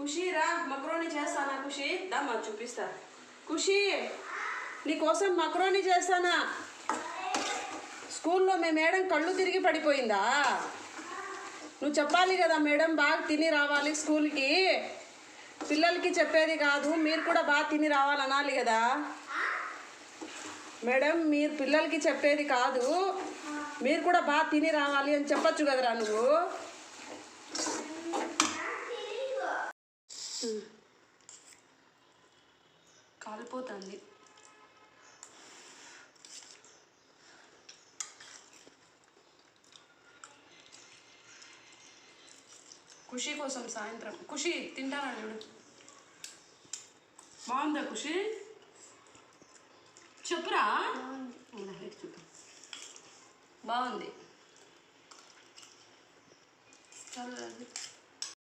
ఖుషి రా మక్రోని చేస్తానా ఖుషి? దమ్మా చూపిస్తా. ఖుషి నీకోసం మక్రోని చేస్తానా? స్కూల్లో మీ మేడం కళ్ళు తిరిగి పడిపోయిందా? నువ్వు చెప్పాలి కదా మేడం బాగా తిని రావాలి స్కూల్కి. పిల్లలకి చెప్పేది కాదు మీరు కూడా బాగా తిని రావాలి అనాలి కదా. మేడం మీరు పిల్లలకి చెప్పేది కాదు మీరు కూడా బాగా తిని రావాలి అని చెప్పొచ్చు కదరా నువ్వు? కాలిపోతుంది. ఖుషి కోసం సాయంత్రం ఖుషి తింటానా చూడు బాగుందా ఖుషి? చెప్పురా. బాగుంది. చాలా